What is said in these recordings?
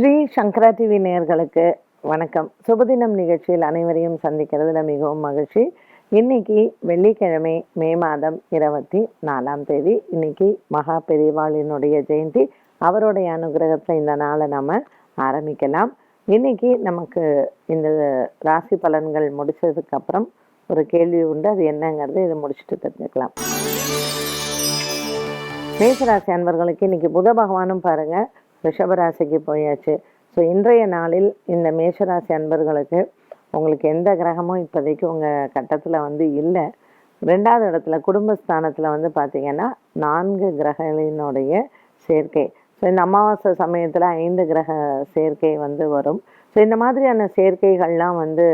ஸ்ரீ சங்கரா TV நேயர்களுக்கு வணக்கம். சுபதினம் நிகழ்ச்சியில் அனைவரையும் சந்திக்கிறதுல மிகவும் மகிழ்ச்சி. இன்னைக்கு வெள்ளிக்கிழமை மே மாதம் இருபத்தி நாலாம் தேதி. இன்னைக்கு மகா பெரியவாளினுடைய ஜெயந்தி. அவருடைய அனுகிரகத்தை இந்த நாளை நம்ம ஆரம்பிக்கலாம். இன்னைக்கு நமக்கு இந்த ராசி பலன்கள் முடிச்சதுக்கு அப்புறம் ஒரு கேள்வி உண்டு. அது என்னங்கிறது இதை முடிச்சுட்டு தெரிஞ்சுக்கலாம். மேசராசி அன்பர்களுக்கு இன்னைக்கு புத பகவானும் பாருங்கள் ரிஷபராசிக்கு போயாச்சு. ஸோ இன்றைய நாளில் இந்த மேஷராசி அன்பர்களுக்கு உங்களுக்கு எந்த கிரகமும் இப்போதைக்கு உங்கள் கட்டத்தில் வந்து இல்லை. ரெண்டாவது இடத்துல குடும்பஸ்தானத்தில் வந்து பார்த்திங்கன்னா நான்கு கிரகங்களினுடைய சேர்க்கை. ஸோ இந்த அமாவாசை சமயத்தில் ஐந்து கிரக சேர்க்கை வந்து வரும். ஸோ இந்த மாதிரியான சேர்க்கைகள்லாம் வந்து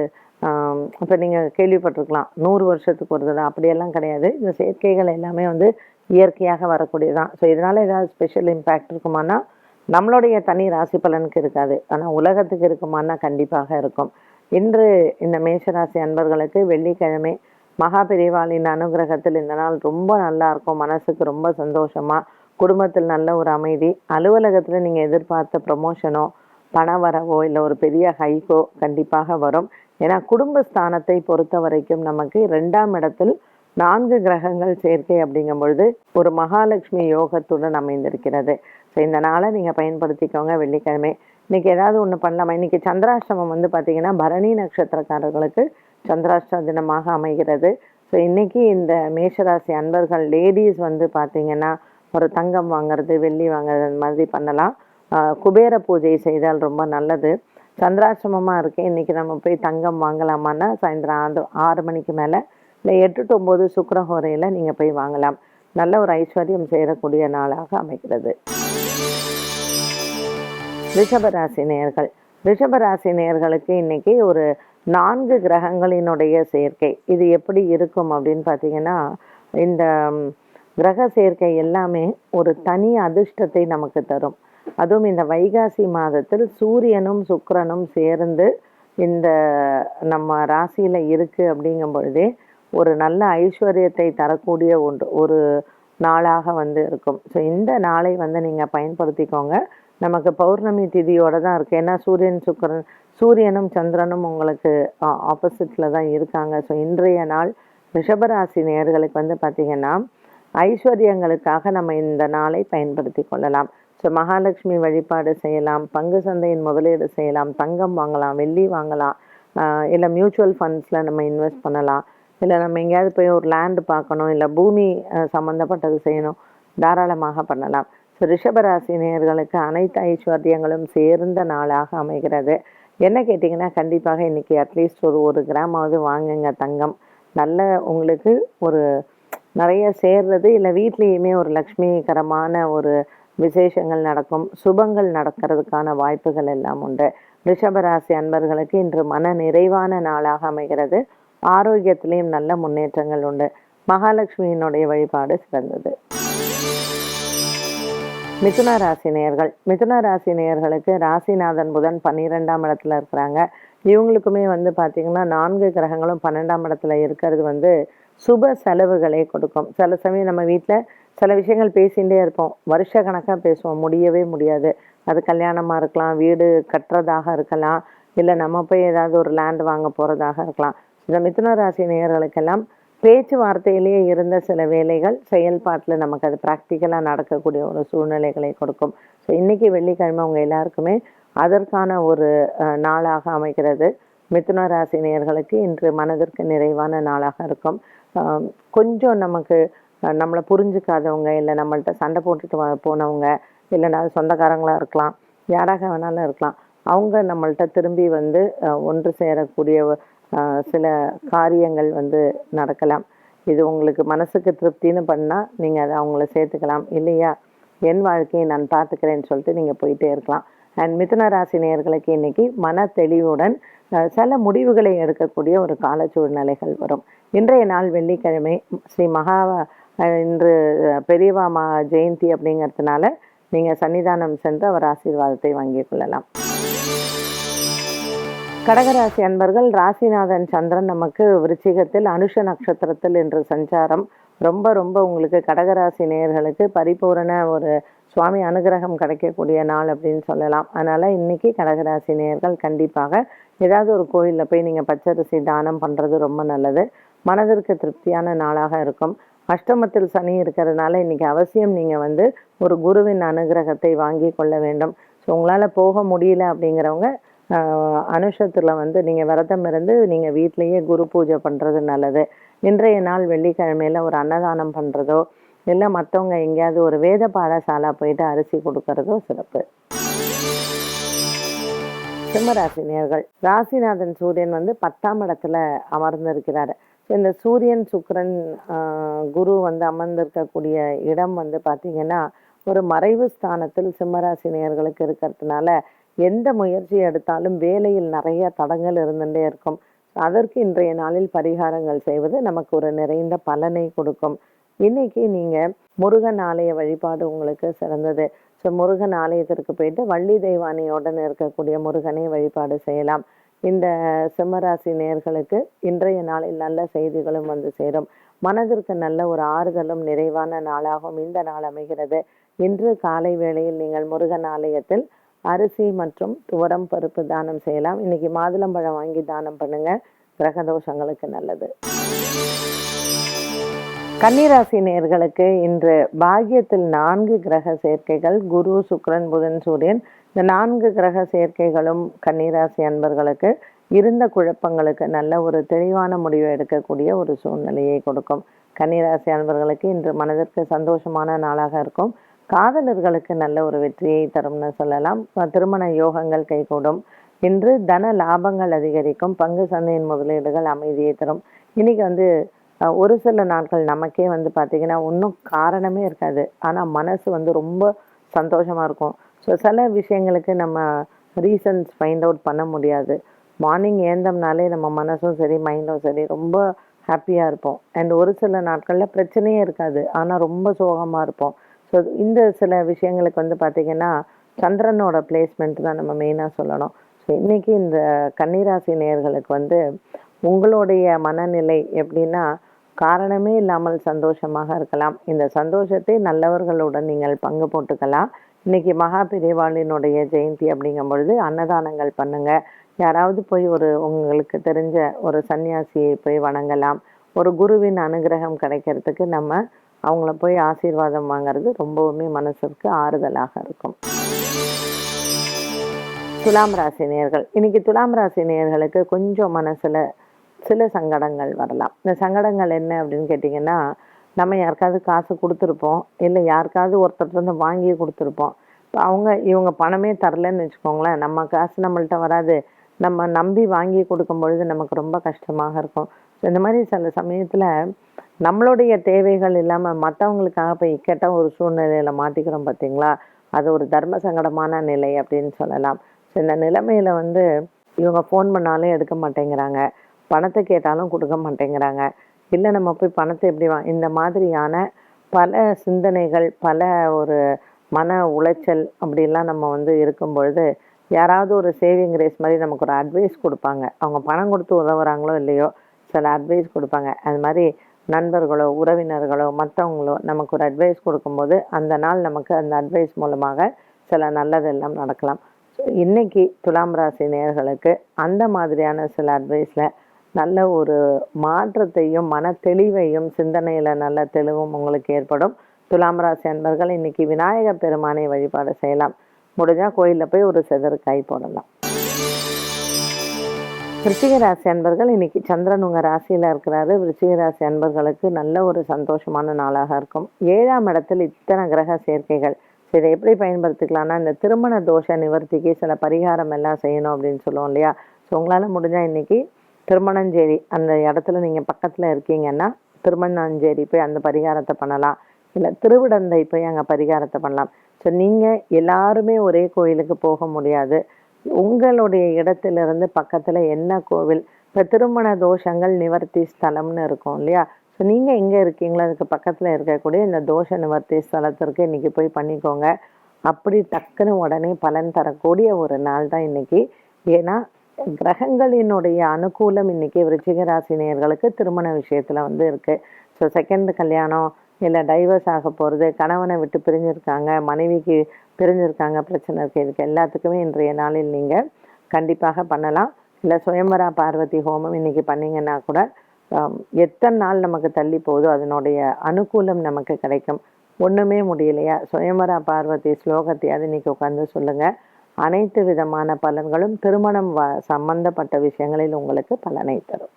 இப்போ நீங்கள் கேள்விப்பட்டிருக்கலாம். நூறு வருஷத்துக்கு ஒரு தடவை அப்படியெல்லாம் கிடையாது. இந்த சேர்க்கைகள் எல்லாமே வந்து இயற்கையாக வரக்கூடியதான் ஸோ இதனால் ஏதாவது ஸ்பெஷல் இம்பேக்ட் இருக்குமானா நம்மளுடைய தனி ராசி பலனுக்கு இருக்காது. ஆனால் உலகத்துக்கு இருக்குமானா கண்டிப்பாக இருக்கும். இன்று இந்த மேஷராசி அன்பர்களுக்கு வெள்ளிக்கிழமை மகா பிரிவாளின் அனுகிரகத்தில் இந்த நாள் ரொம்ப நல்லா இருக்கும். மனசுக்கு ரொம்ப சந்தோஷமா குடும்பத்தில் நல்ல ஒரு அமைதி. அலுவலகத்தில் நீங்கள் எதிர்பார்த்த ப்ரமோஷனோ பண வரவோ இல்லை ஒரு பெரிய ஹைக்கோ கண்டிப்பாக வரும். ஏன்னா குடும்ப ஸ்தானத்தை பொறுத்த வரைக்கும் நமக்கு ரெண்டாம் இடத்தில் நான்கு கிரகங்கள் சேர்க்கை அப்படிங்கும் பொழுது ஒரு மகாலட்சுமி யோகத்துடன் அமைந்திருக்கிறது. ஸோ இந்த நாளை நீங்கள் பயன்படுத்திக்கோங்க வெள்ளிக்கிழமை. இன்றைக்கி ஏதாவது ஒன்று பண்ணலாமா? இன்றைக்கி சந்திராஷ்டமம் வந்து பார்த்திங்கன்னா பரணி நட்சத்திரக்காரர்களுக்கு சந்திராஷ்டம தினமாக அமைகிறது. ஸோ இன்றைக்கி இந்த மேஷராசி அன்பர்கள் லேடிஸ் வந்து பார்த்திங்கன்னா ஒரு தங்கம் வாங்குறது வெள்ளி வாங்குறது அந்த மாதிரி பண்ணலாம். குபேர பூஜை செய்தால் ரொம்ப நல்லது. சந்திராசிரமமாக இருக்கேன் இன்றைக்கி நம்ம போய் தங்கம் வாங்கலாமான்னா சாயந்தரம் ஆறு ஆறு மணிக்கு மேலே இல்லை எட்டு டு ஒம்பது சுக்கரஹோரையில் நீங்கள் போய் வாங்கலாம். நல்ல ஒரு ஐஸ்வர்யம் சேரக்கூடிய நாளாக அமைகிறது. ரிஷபராசி நேர்கள் ரிஷபராசி நேயர்களுக்கு இன்னைக்கு ஒரு நான்கு கிரகங்களினுடைய சேர்க்கை. இது எப்படி இருக்கும் அப்படின்னு பார்த்தீங்கன்னா இந்த கிரக சேர்க்கை எல்லாமே ஒரு தனி அதிர்ஷ்டத்தை நமக்கு தரும். அதுவும் இந்த வைகாசி மாதத்தில் சூரியனும் சுக்கரனும் சேர்ந்து இந்த நம்ம ராசியில் இருக்குது அப்படிங்கும் பொழுதே ஒரு நல்ல ஐஸ்வர்யத்தை தரக்கூடிய ஒன்று ஒரு நாளாக வந்து இருக்கும். ஸோ இந்த நாளை வந்து நீங்கள் பயன்படுத்திக்கோங்க. நமக்கு பௌர்ணமி திதியோட தான் இருக்குது ஏன்னா சூரியன் சுக்கிரன் சூரியனும் சந்திரனும் உங்களுக்கு ஆப்போசிட்டில் தான் இருக்காங்க. ஸோ இன்றைய நாள் ரிஷபராசி நேயர்களுக்கு வந்து பார்த்திங்கன்னா ஐஸ்வர்யங்களுக்காக நம்ம இந்த நாளை பயன்படுத்தி கொள்ளலாம். ஸோ மகாலட்சுமி வழிபாடு செய்யலாம் பங்கு சந்தையின் முதலீடு செய்யலாம் தங்கம் வாங்கலாம் வெள்ளி வாங்கலாம் இல்லை மியூச்சுவல் ஃபண்ட்ஸில் நம்ம இன்வெஸ்ட் பண்ணலாம். இல்லை நம்ம எங்கேயாவது போய் ஒரு லேண்டு பார்க்கணும் இல்லை பூமி சம்மந்தப்பட்டது செய்யணும் தாராளமாக பண்ணலாம். ரிஷபராசி நேர்களுக்கு அனைத்து ஐஸ்வர்யங்களும் சேர்ந்த நாளாக அமைகிறது. என்ன கேட்டிங்கன்னா கண்டிப்பாக இன்றைக்கி அட்லீஸ்ட் ஒரு ஒரு கிராமாவது வாங்குங்க தங்கம். நல்ல உங்களுக்கு ஒரு நிறைய சேர்றது இல்லை வீட்லேயுமே ஒரு லக்ஷ்மிகரமான ஒரு விசேஷங்கள் நடக்கும் சுபங்கள் நடக்கிறதுக்கான வாய்ப்புகள் எல்லாம் உண்டு. ரிஷபராசி அன்பர்களுக்கு இன்று மன நிறைவான நாளாக அமைகிறது. ஆரோக்கியத்திலையும் நல்ல முன்னேற்றங்கள் உண்டு. மகாலட்சுமியினுடைய வழிபாடு சிறந்தது. மிதுன ராசி நேயர்கள். மிதுன ராசி நேயர்களுக்கு ராசிநாதன் புதன் பன்னிரெண்டாம் இடத்துல இருக்கிறாங்க. இவங்களுக்குமே வந்து பார்த்தீங்கன்னா நான்கு கிரகங்களும் பன்னெண்டாம் இடத்துல இருக்கிறது வந்து சுப செலவுகளை கொடுக்கும். சில சமயம் நம்ம வீட்டில் சில விஷயங்கள் பேசிகிட்டே இருப்போம். வருஷ கணக்காக பேசுவோம். முடியவே முடியாது. அது கல்யாணமாக இருக்கலாம். வீடு கட்டுறதாக இருக்கலாம். இல்லை நம்ம போய் ஏதாவது ஒரு லேண்ட் வாங்க போகிறதாக இருக்கலாம். இந்த மிதுன ராசி நேயர்களுக்கெல்லாம் பேச்சுவார்த்தையிலேயே இருந்த சில வேலைகள் செயல்பாட்டில் நமக்கு அது ப்ராக்டிக்கலாக நடக்கக்கூடிய ஒரு சூழ்நிலைகளை கொடுக்கும். ஸோ இன்றைக்கி வெள்ளிக்கிழமை அவங்க எல்லாருக்குமே அதற்கான ஒரு நாளாக அமைகிறது. மிதுன ராசி நேர்களுக்கு இன்று மனதிற்கு நிறைவான நாளாக இருக்கும். கொஞ்சம் நமக்கு நம்மளை புரிஞ்சுக்காதவங்க இல்லை நம்மள்ட்ட சண்டை போட்டுட்டு போனவங்க இல்லைனா சொந்தக்காரங்களாக இருக்கலாம் யாராக வேணாலும் இருக்கலாம். அவங்க நம்மள்ட்ட திரும்பி வந்து ஒன்று சேரக்கூடிய சில காரியங்கள் வந்து நடக்கலாம். இது உங்களுக்கு மனசுக்கு திருப்தின்னு பண்ணால் நீங்கள் அதை அவங்கள சேர்த்துக்கலாம். இல்லையா? என் வாழ்க்கையை நான் பார்த்துக்கிறேன்னு சொல்லிட்டு நீங்கள் போயிட்டே இருக்கலாம். அண்ட் மிதுன ராசி நேர்களுக்கு இன்னைக்கு மன தெளிவுடன் சில முடிவுகளை எடுக்கக்கூடிய ஒரு கால சூழ்நிலைகள் வரும். இன்றைய நாள் வெள்ளிக்கிழமை ஸ்ரீ மகா இன்று பெரியவா மா ஜெயந்தி அப்படிங்கிறதுனால நீங்கள் சன்னிதானம் சென்று அவர் ஆசீர்வாதத்தை வாங்கிக் கொள்ளலாம். கடகராசி அன்பர்கள் ராசிநாதன் சந்திரன் நமக்கு விருச்சிகத்தில் அனுஷ நட்சத்திரத்தில் இன்று சஞ்சாரம். ரொம்ப ரொம்ப உங்களுக்கு கடகராசி நேயர்களுக்கு பரிபூரண ஒரு சுவாமி அனுகிரகம் கிடைக்கக்கூடிய நாள் அப்படின்னு சொல்லலாம். அதனால் இன்னைக்கு கடகராசி நேயர்கள் கண்டிப்பாக ஏதாவது ஒரு கோயிலில் போய் நீங்கள் பச்சரிசி தானம் பண்ணுறது ரொம்ப நல்லது. மனதிற்கு திருப்தியான நாளாக இருக்கும். அஷ்டமத்தில் சனி இருக்கிறதுனால இன்னைக்கு அவசியம் நீங்கள் வந்து ஒரு குருவின் அனுகிரகத்தை வாங்கி கொள்ள வேண்டும். ஸோ உங்களால் போக முடியல அப்படிங்கிறவங்க அனுஷத்தில் வந்து நீங்கள் விரதம் இருந்து நீங்கள் வீட்டிலையே குரு பூஜை பண்ணுறது நல்லது. இன்றைய நாள் வெள்ளிக்கிழமையில ஒரு அன்னதானம் பண்ணுறதோ இல்லை மற்றவங்க எங்கேயாவது ஒரு வேத பாடசாலா போயிட்டு அரிசி கொடுக்கறதோ சிறப்பு. சிம்மராசினியர்கள். ராசிநாதன் சூரியன் வந்து பத்தாம் இடத்துல அமர்ந்திருக்கிறார். இந்த சூரியன் சுக்கரன் குரு வந்து அமர்ந்திருக்கக்கூடிய இடம் வந்து பார்த்தீங்கன்னா ஒரு மறைவு ஸ்தானத்தில் சிம்மராசினியர்களுக்கு இருக்கிறதுனால எந்த முயற்சி எடுத்தாலும் வேலையில் நிறைய தடங்கள் இருந்துட்டே இருக்கும். அதற்கு இன்றைய நாளில் பரிகாரங்கள் செய்வது நமக்கு ஒரு நிறைந்த பலனை கொடுக்கும். இன்னைக்கு நீங்க முருகன் ஆலய வழிபாடு உங்களுக்கு சிறந்தது. ஸோ முருகன் ஆலயத்திற்கு போயிட்டு வள்ளி தெய்வானையுடன் இருக்கக்கூடிய முருகனை வழிபாடு செய்யலாம். இந்த சிம்மராசி நேர்களுக்கு இன்றைய நாளில் நல்ல செய்திகளும் வந்து சேரும். மனதிற்கு நல்ல ஒரு ஆறுதலும் நிறைவான நாளாகவும் இந்த நாள் அமைகிறது. இன்று காலை வேளையில் நீங்கள் முருகன் ஆலயத்தில் அரிசி மற்றும் துவரம் பருப்பு தானம் செய்யலாம். இன்னைக்கு மாதுளம்பழம் வாங்கி தானம் பண்ணுங்க. கிரக தோஷங்களுக்கு நல்லது. கன்னிராசி நேர்களுக்கு இன்று பாக்கியத்தில் நான்கு கிரக சேர்க்கைகள். குரு சுக்ரன் புதன் சூரியன். இந்த நான்கு கிரக சேர்க்கைகளும் கன்னிராசி அன்பர்களுக்கு இருந்த குழப்பங்களுக்கு நல்ல ஒரு தெளிவான முடிவை எடுக்கக்கூடிய ஒரு சூழ்நிலையை கொடுக்கும். கன்னிராசி அன்பர்களுக்கு இன்று மனதிற்கு சந்தோஷமான நாளாக இருக்கும். காதலர்களுக்கு நல்ல ஒரு வெற்றியை தரும்னு சொல்லலாம். திருமண யோகங்கள் கைகூடும். இன்று தன லாபங்கள் அதிகரிக்கும். பங்கு சந்தையின் முதலீடுகள் அமைதியை தரும். இன்னைக்கு வந்து ஒரு சில நாட்கள் நமக்கே வந்து பார்த்தீங்கன்னா ஒன்றும் காரணமே இருக்காது. ஆனால் மனசு வந்து ரொம்ப சந்தோஷமாக இருக்கும். ஸோ சில விஷயங்களுக்கு நம்ம ரீசன்ஸ் ஃபைண்ட் அவுட் பண்ண முடியாது. மார்னிங் ஏந்தம்னாலே நம்ம மனசும் சரி மைண்டும் சரி ரொம்ப ஹாப்பியாக இருப்போம். அண்ட் ஒரு சில நாட்களில் பிரச்சனையே இருக்காது. ஆனால் ரொம்ப சோகமாக இருப்போம். ஸோ இந்த சில விஷயங்களுக்கு வந்து பார்த்திங்கன்னா சந்திரனோட பிளேஸ்மெண்ட் தான் நம்ம மெயினாக சொல்லணும். ஸோ இன்றைக்கி இந்த கன்னிராசி நேயர்களுக்கு வந்து உங்களுடைய மனநிலை எப்படின்னா காரணமே இல்லாமல் சந்தோஷமாக இருக்கலாம். இந்த சந்தோஷத்தை நல்லவர்களுடன் நீங்கள் பங்கு போட்டுக்கலாம். இன்றைக்கி மகா பெரியவாளினுடைய ஜெயந்தி அப்படிங்கும் பொழுது அன்னதானங்கள் பண்ணுங்கள் யாராவது போய் ஒரு உங்களுக்கு தெரிஞ்ச ஒரு சன்னியாசியை போய் வணங்கலாம். ஒரு குருவின் அனுகிரகம் கிடைக்கிறதுக்கு நம்ம அவங்கள போய் ஆசீர்வாதம் வாங்குறது ரொம்பவுமே மனசுக்கு ஆறுதலாக இருக்கும். துலாம் ராசி நேர்கள் இன்னைக்கு துலாம் ராசி நேர்களுக்கு கொஞ்சம் மனசுல சில சங்கடங்கள் வரலாம். இந்த சங்கடங்கள் என்ன அப்படின்னு கேட்டிங்கன்னா நம்ம யாருக்காவது காசு கொடுத்துருப்போம். இல்லை யாருக்காவது ஒருத்தர் வந்து வாங்கி கொடுத்துருப்போம். இப்போ அவங்க இவங்க பணமே தரலன்னு வச்சுக்கோங்களேன். நம்ம காசு நம்மள்ட்ட வராது. நம்ம நம்பி வாங்கி கொடுக்கும் பொழுது நமக்கு ரொம்ப கஷ்டமாக இருக்கும். இந்த மாதிரி சில சமயத்தில் நம்மளுடைய தேவைகள் இல்லாமல் மற்றவங்களுக்காக போய் இக்கட்ட ஒரு சூழ்நிலையில் மாட்டிக்கிறோம் பார்த்தீங்களா அது ஒரு தர்ம சங்கடமான நிலை அப்படின்னு சொல்லலாம். ஸோ இந்த நிலைமையில் வந்து இவங்க ஃபோன் பண்ணாலும் எடுக்க மாட்டேங்கிறாங்க. பணத்தை கேட்டாலும் கொடுக்க மாட்டேங்கிறாங்க. இல்லை நம்ம போய் பணத்தை எப்படி வா இந்த மாதிரியான பல சிந்தனைகள் பல ஒரு மன உளைச்சல் அப்படிலாம் நம்ம வந்து இருக்கும் பொழுது யாராவது ஒரு சேவிங் ரேஸ் மாதிரி நமக்கு ஒரு அட்வைஸ் கொடுப்பாங்க. அவங்க பணம் கொடுத்து உதவுறாங்களோ இல்லையோ சில அட்வைஸ் கொடுப்பாங்க. அது மாதிரி நண்பர்களோ உறவினர்களோ மற்றவங்களோ நமக்கு ஒரு அட்வைஸ் கொடுக்கும்போது அந்த நாள் நமக்கு அந்த அட்வைஸ் மூலமாக சில நல்லதெல்லாம் நடக்கலாம். ஸோ இன்னைக்கு துலாம் ராசி நேர்களுக்கு அந்த மாதிரியான சில அட்வைஸில் நல்ல ஒரு மாற்றத்தையும் மன தெளிவையும் சிந்தனையில் நல்ல தெளிவும் உங்களுக்கு ஏற்படும். துலாம் ராசி அன்பர்கள் இன்றைக்கி விநாயகர் பெருமானை வழிபாடு செய்யலாம். முடிஞ்சால் கோயிலில் போய் ஒரு செதறு கை போடலாம். விருச்சிக ராசி அன்பர்கள் இன்னைக்கு சந்திரன் உங்கள் ராசியில் இருக்கிறாரு. விருச்சிக ராசி அன்பர்களுக்கு நல்ல ஒரு சந்தோஷமான நாளாக இருக்கும். ஏழாம் இடத்தில் இத்தனை கிரக சேர்க்கைகள். சரி, இதை எப்படி பயன்படுத்திக்கலாம்னா இந்த திருமண தோஷ நிவர்த்திக்கு சில பரிகாரம் எல்லாம் செய்யணும் அப்படின்னு சொல்லுவோம் இல்லையா? ஸோ உங்களால் முடிஞ்சால் இன்னைக்கு திருமணஞ்சேரி அந்த இடத்துல நீங்கள் பக்கத்தில் இருக்கீங்கன்னா திருமணஞ்சேரி போய் அந்த பரிகாரத்தை பண்ணலாம். இல்லை திருவிடந்தை போய் அங்கே பரிகாரத்தை பண்ணலாம். ஸோ நீங்கள் எல்லாருமே ஒரே கோயிலுக்கு போக முடியாது. உங்களுடைய இடத்திலிருந்து பக்கத்தில் என்ன கோவில்? இப்போ திருமண தோஷங்கள் நிவர்த்தி ஸ்தலம்னு இருக்கும் இல்லையா? ஸோ நீங்கள் எங்கே இருக்கீங்களோ? அதுக்கு பக்கத்தில் இருக்கக்கூடிய இந்த தோஷ நிவர்த்தி ஸ்தலத்திற்கு இன்னைக்கு போய் பண்ணிக்கோங்க. அப்படி டக்குன்னு உடனே பலன் தரக்கூடிய ஒரு நாள் தான் இன்னைக்கு. ஏன்னா கிரகங்களினுடைய அனுகூலம் இன்னைக்கு விருச்சிக ராசி திருமண விஷயத்தில் வந்து இருக்குது ஸோ செகண்ட் கல்யாணம் இல்லை டைவர்ஸ் ஆக போகிறது கணவனை விட்டு பிரிஞ்சிருக்காங்க மனைவிக்கு பிரிஞ்சிருக்காங்க பிரச்சனை இருக்குது இதுக்கு எல்லாத்துக்குமே இன்றைய நாளில் நீங்கள் கண்டிப்பாக பண்ணலாம். இல்லை சுயம்பரா பார்வதி ஹோமம் இன்னைக்கு பண்ணீங்கன்னா கூட எத்தனை நாள் நமக்கு தள்ளி போகுதோ அதனுடைய அனுகூலம் நமக்கு கிடைக்கும். ஒன்றுமே முடியலையா? சுயம்பரா பார்வதி ஸ்லோகத்தை அது இன்னைக்கு உட்காந்து சொல்லுங்கள் அனைத்து விதமான பலன்களும் திருமணம் வ சம்பந்தப்பட்ட விஷயங்களில் உங்களுக்கு பலனை தரும்.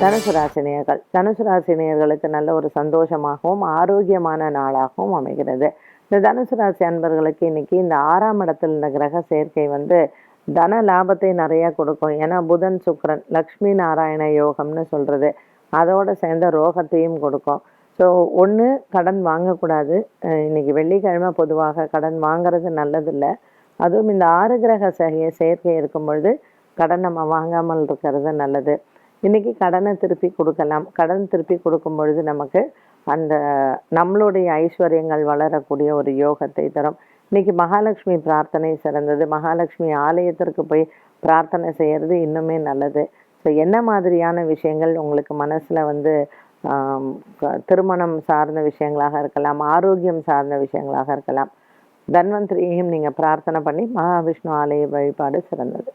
தனுசு ராசினியர்கள் தனுசு ராசினியர்களுக்கு நல்ல ஒரு சந்தோஷமாகவும் ஆரோக்கியமான நாளாகவும் அமைகிறது. இந்த தனுசு ராசி அன்பர்களுக்கு இன்னைக்கு இந்த ஆறாம் இடத்தில் இந்த கிரக சேர்க்கை வந்து தன லாபத்தை நிறைய கொடுக்கும். ஏன்னா புதன் சுக்கரன் லக்ஷ்மி நாராயண யோகம்னு சொல்றது. அதோட சேர்ந்த ரோகத்தையும் கொடுக்கும். ஸோ ஒன்று கடன் வாங்கக்கூடாது. இன்னைக்கு வெள்ளிக்கிழமை பொதுவாக கடன் வாங்குறது நல்லதில்லை. அதுவும் இந்த ஆறு கிரக சே- சேர்க்கை இருக்கும் பொழுது கடன் நம்ம வாங்காமல் இருக்கிறது நல்லது. இன்னைக்கு கடனை திருப்பி கொடுக்கலாம். கடன் திருப்பி கொடுக்கும் பொழுது நமக்கு அந்த நம்மளுடைய ஐஸ்வர்யங்கள் வளரக்கூடிய ஒரு யோகத்தை தரும். இன்னைக்கு மகாலட்சுமி பிரார்த்தனை சிறந்தது. மகாலட்சுமி ஆலயத்திற்கு போய் பிரார்த்தனை செய்கிறது இன்னுமே நல்லது. ஸோ என்ன மாதிரியான விஷயங்கள் உங்களுக்கு மனசுல வந்து க- திருமணம் சார்ந்த விஷயங்களாக இருக்கலாம் ஆரோக்கியம் சார்ந்த விஷயங்களாக இருக்கலாம். தன்வந்திரியையும் நீங்கள் பிரார்த்தனை பண்ணி மகாவிஷ்ணு ஆலய வழிபாடு சிறந்தது.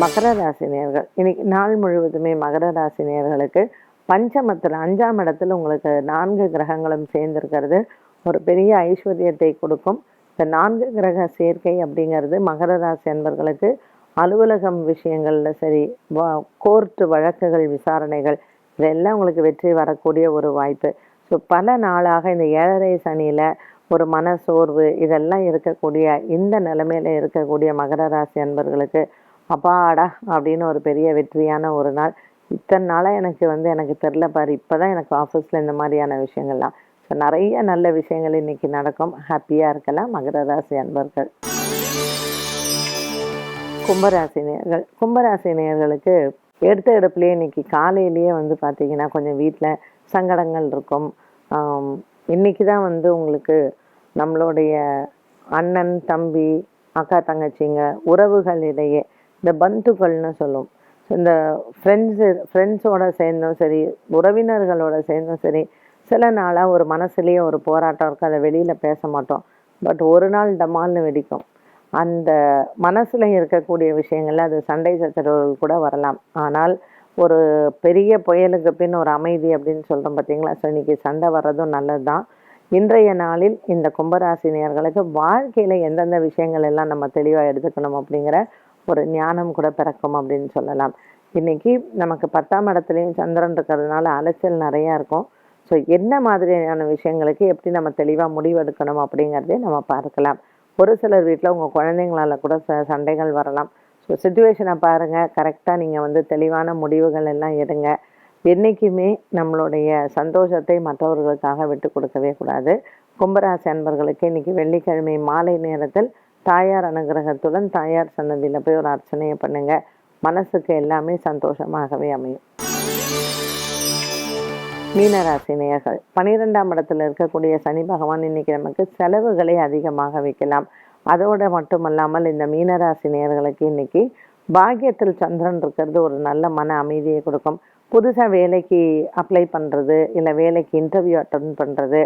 மகர ராசி நேர்கள். இன்னைக்கு நாள் முழுவதுமே மகர ராசி நேர்களுக்கு பஞ்சமத்தில் அஞ்சாம் இடத்துல உங்களுக்கு நான்கு கிரகங்களும் சேர்ந்திருக்கிறது. ஒரு பெரிய ஐஸ்வர்யத்தை கொடுக்கும். இந்த நான்கு கிரக சேர்க்கை அப்படிங்கிறது மகர ராசி அன்பர்களுக்கு அலுவலகம் விஷயங்களில் சரி கோர்ட்டு வழக்குகள் விசாரணைகள் இதெல்லாம் உங்களுக்கு வெற்றி வரக்கூடிய ஒரு வாய்ப்பு. ஸோ பல நாளாக இந்த ஏழரை சனியில் ஒரு மன சோர்வு இதெல்லாம் இருக்கக்கூடிய இந்த நிலைமையில் இருக்கக்கூடிய மகர ராசி அன்பர்களுக்கு அப்பாடா அப்படின்னு ஒரு பெரிய வெற்றியான ஒரு நாள். இத்தனை நாளாக எனக்கு வந்து எனக்கு தெரில பாரு இப்போதான் எனக்கு ஆஃபீஸில் இந்த மாதிரியான விஷயங்கள்லாம். ஸோ நிறைய நல்ல விஷயங்கள் இன்றைக்கி நடக்கும். ஹாப்பியாக இருக்கலாம். மகர ராசி அன்பர்கள். கும்பராசினியர்கள். கும்பராசினியர்களுக்கு எடுத்த எடுப்புலேயே இன்னைக்கு காலையிலேயே வந்து பார்த்திங்கன்னா கொஞ்சம் வீட்டில் சங்கடங்கள் இருக்கும். இன்றைக்கி இன்னைக்கு தான் வந்து உங்களுக்கு நம்மளுடைய அண்ணன் தம்பி அக்கா தங்கச்சிங்க உறவுகளிடையே இந்த பந்துக்கள்னு சொல்லும். இந்த ஃப்ரெண்ட்ஸு ஃப்ரெண்ட்ஸோட சேர்ந்தும் சரி உறவினர்களோட சேர்ந்தும் சரி சில நாளாக ஒரு மனசுலேயே ஒரு போராட்டம் இருக்குது அதை வெளியில் பேச மாட்டோம். பட் ஒரு நாள் டமால்னு வெடிக்கும். அந்த மனசில் இருக்கக்கூடிய விஷயங்களில் அது சண்டை சச்சரவுகள் கூட வரலாம். ஆனால் ஒரு பெரிய புயலுக்கு பின் ஒரு அமைதி அப்படின்னு சொல்கிறோம் பார்த்தீங்களா ஸோ இன்னைக்கு சண்டை வர்றதும் நல்லது தான் இன்றைய நாளில் இந்த கும்பராசினியர்களுக்கு வாழ்க்கையில் எந்தெந்த விஷயங்கள் எல்லாம் நம்ம தெளிவாக எடுத்துக்கணும் அப்படிங்கிற ஒரு ஞானம் கூட பிறக்கும் அப்படின்னு சொல்லலாம். இன்னைக்கு நமக்கு பத்தாம் இடத்துலையும் சந்திரன் இருக்கிறதுனால அலைச்சல் நிறையா இருக்கும். ஸோ என்ன மாதிரியான விஷயங்களுக்கு எப்படி நம்ம தெளிவாக முடிவெடுக்கணும் அப்படிங்கிறதே நம்ம பார்க்கலாம். ஒரு சிலர் வீட்டில் உங்கள் குழந்தைங்களால கூட ச சண்டைகள் வரலாம். ஸோ சுச்சுவேஷனை பாருங்கள் கரெக்டாக நீங்கள் வந்து தெளிவான முடிவுகள் எல்லாம் எடுங்க. என்றைக்குமே நம்மளுடைய சந்தோஷத்தை மற்றவர்களுக்காக விட்டு கொடுக்கவே கூடாது. கும்பராசி அன்பர்களுக்கு இன்னைக்கு வெள்ளிக்கிழமை மாலை நேரத்தில் தாயார் அனுகிரகத்துடன் தாயார் சன்னதியில் போய் ஒரு அர்ச்சனையை பண்ணுங்க. மனசுக்கு எல்லாமே சந்தோஷமாகவே அமையும். மீனராசி நேயர்கள் பனிரெண்டாம் இடத்துல இருக்கக்கூடிய சனி பகவான் இன்னைக்கு நமக்கு செலவுகளை அதிகமாக வைக்கலாம். அதோட மட்டுமல்லாமல் இந்த மீனராசி நேயர்களுக்கு இன்னைக்கு பாக்கியத்தில் சந்திரன் இருக்கிறது ஒரு நல்ல மன அமைதியை கொடுக்கும். புதுசாக வேலைக்கு அப்ளை பண்ணுறது இல்லை வேலைக்கு இன்டர்வியூ அட்டன் பண்ணுறது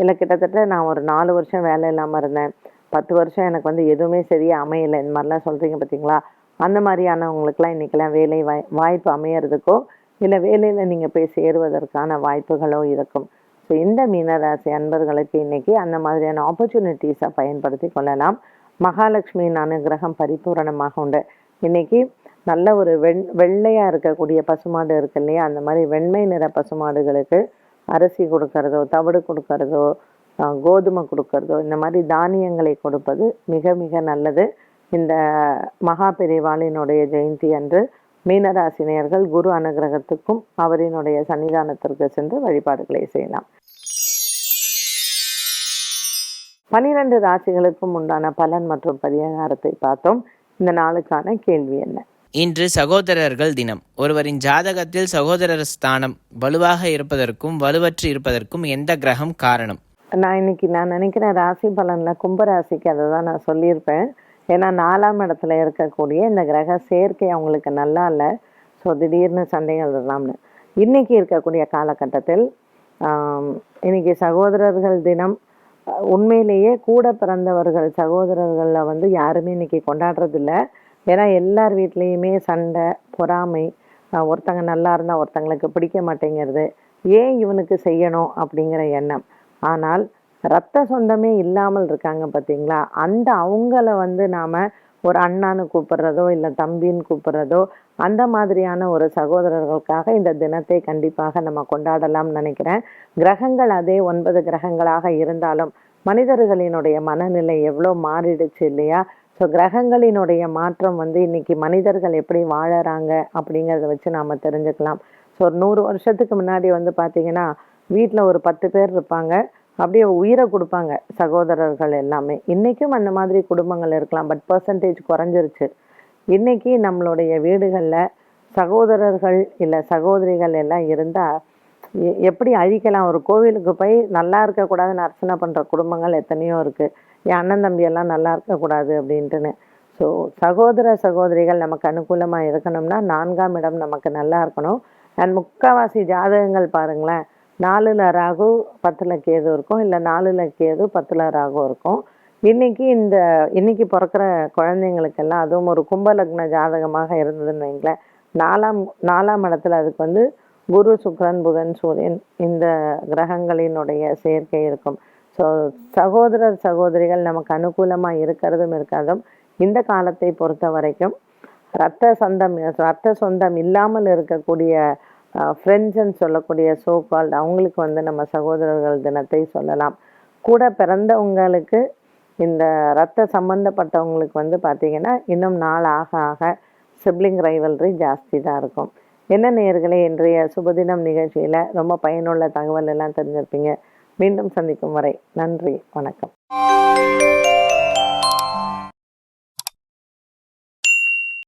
இல்லை கிட்டத்தட்ட நான் ஒரு நாலு வருஷம் வேலை இல்லாமல் இருந்தேன். பத்து வருஷம் எனக்கு வந்து எதுவுமே சரியா அமையல. இந்த மாதிரிலாம் சொல்றீங்க பார்த்தீங்களா அந்த மாதிரியானவங்களுக்கெல்லாம் இன்றைக்கெல்லாம் வேலை வாய் வாய்ப்பு அமையறதுக்கோ இல்லை வேலையில் நீங்கள் போய் சேருவதற்கான வாய்ப்புகளோ இருக்கும். ஸோ இந்த மீனராசி அன்பர்களுக்கு இன்னைக்கு அந்த மாதிரியான ஆப்பர்ச்சுனிட்டிஸை பயன்படுத்தி கொள்ளலாம். மகாலட்சுமியின் அனுகிரகம் பரிபூரணமாக உண்டு. இன்னைக்கு நல்ல ஒரு வெண் வெள்ளையா இருக்கக்கூடிய பசுமாடு இருக்கு இல்லையா? அந்த மாதிரி வெண்மை நிற பசுமாடுகளுக்கு அரிசி கொடுக்கறதோ தவிடு கொடுக்கறதோ கோதுமை கொடுக்கறதோ இந்த மாதிரி தானியங்களை கொடுப்பது மிக மிக நல்லது. இந்த மகா பெரிவாளினுடைய ஜெயந்தி அன்று மீனராசினியர்கள் குரு அனுகிரகத்துக்கும் அவரினுடைய சன்னிதானத்திற்கு சென்று வழிபாடுகளை செய்யலாம். பனிரெண்டு ராசிகளுக்கும் உண்டான பலன் மற்றும் பரிகாரத்தை பார்த்தோம். இந்த நாளுக்கான கேள்வி என்ன? இன்று சகோதரர்கள் தினம். ஒருவரின் ஜாதகத்தில் சகோதரர் ஸ்தானம் வலுவாக இருப்பதற்கும் வலுவற்று இருப்பதற்கும் எந்த கிரகம் காரணம்? நான் இன்னைக்கு நான் நினைக்கிறேன் ராசி பலனில் கும்பராசிக்கு அதை தான் நான் சொல்லியிருப்பேன். ஏன்னா நாலாம் இடத்துல இருக்கக்கூடிய இந்த கிரக சேர்க்கை அவங்களுக்கு நல்லா இல்லை. ஸோ திடீர்னு சண்டைகள் வரலாம்னு. இன்னைக்கு இருக்கக்கூடிய காலகட்டத்தில் இன்னைக்கு சகோதரர்கள் தினம் உண்மையிலேயே கூட பிறந்தவர்கள் சகோதரர்களில் வந்து யாருமே இன்றைக்கி கொண்டாடுறதில்ல. ஏன்னா எல்லார் வீட்லேயுமே சண்டை பொறாமை ஒருத்தங்க நல்லா இருந்தால் ஒருத்தங்களுக்கு பிடிக்க மாட்டேங்கிறது. ஏன் இவனுக்கு செய்யணும் அப்படிங்கிற எண்ணம். ஆனால் ரத்த சொந்தமே இல்லாமல் இருக்காங்க பார்த்தீங்களா? அந்த அவங்கள வந்து நாம ஒரு அண்ணான்னு கூப்பிடுறதோ இல்லை தம்பின்னு கூப்பிடுறதோ அந்த மாதிரியான ஒரு சகோதரர்களுக்காக இந்த தினத்தை கண்டிப்பாக நம்ம கொண்டாடலாம்னு நினைக்கிறேன். கிரகங்கள் அதே ஒன்பது கிரகங்களாக இருந்தாலும் மனிதர்களினுடைய மனநிலை எவ்வளோ மாறிடுச்சு இல்லையா? ஸோ கிரகங்களினுடைய மாற்றம் வந்து இன்னைக்கு மனிதர்கள் எப்படி வாழறாங்க அப்படிங்கிறத வச்சு நாம தெரிஞ்சுக்கலாம். ஸோ நூறு வருஷத்துக்கு முன்னாடி வந்து பார்த்தீங்கன்னா வீட்டில் ஒரு பத்து பேர் இருப்பாங்க. அப்படியே உயிரை கொடுப்பாங்க சகோதரர்கள் எல்லாமே. இன்றைக்கும் அந்த மாதிரி குடும்பங்கள் இருக்கலாம் பட் பர்சன்டேஜ் குறைஞ்சிருச்சு. இன்னைக்கு நம்மளுடைய வீடுகளில் சகோதரர்கள் இல்லை சகோதரிகள் எல்லாம் இருந்தால் எப்படி அழிக்கலாம்? ஒரு கோவிலுக்கு போய் நல்லா இருக்கக்கூடாதுன்னு அர்ச்சனை பண்ணுற குடும்பங்கள் எத்தனையோ இருக்குது என் அண்ணன் தம்பியெல்லாம் நல்லா இருக்கக்கூடாது அப்படின்ட்டுன்னு. ஸோ சகோதர சகோதரிகள் நமக்கு அனுகூலமாக இருக்கணும்னா நான்காம் இடம் நமக்கு நல்லா இருக்கணும். அண்ட் முக்கால்வாசி ஜாதகங்கள் பாருங்களேன். நாலுல ராகு பத்தில் கேது இருக்கும் இல்லை நாலுல கேது பத்தில் ராகு இருக்கும். இன்னைக்கு இந்த இன்னைக்கு பிறக்கிற குழந்தைங்களுக்கெல்லாம் அதுவும் ஒரு கும்பலக்ன ஜாதகமாக இருந்ததுன்னு வைங்களேன். நாலாம் நாலாம் இடத்துல அதுக்கு வந்து குரு சுக்ரன் புதன் சூரியன் இந்த கிரகங்களினுடைய சேர்க்கை இருக்கும். ஸோ சகோதரர் சகோதரிகள் நமக்கு அனுகூலமாக இருக்கிறதும் இருக்காதும். இந்த காலத்தை பொறுத்த வரைக்கும் ரத்த சொந்தம் ரத்த சொந்தம் இல்லாமல் இருக்கக்கூடிய ஃப்ரெண்ட்ஸ்ன்னு சொல்லக்கூடிய சோ கால்ட் அவங்களுக்கு வந்து நம்ம சகோதரர்கள் தினத்தை சொல்லலாம். கூட பிறந்தவங்களுக்கு இந்த ரத்த சம்பந்தப்பட்டவங்களுக்கு வந்து பார்த்திங்கன்னா இன்னும் நாள் ஆக ஆக சிப்ளிங் ரைவல்ரி ஜாஸ்தி தான் இருக்கும். என்ன நேயர்களே இன்றைய சுபதினம் நிகழ்ச்சியில் ரொம்ப பயனுள்ள தகவல் எல்லாம் தெரிஞ்சிருப்பீங்க. மீண்டும் சந்திக்கும் வரை நன்றி வணக்கம்.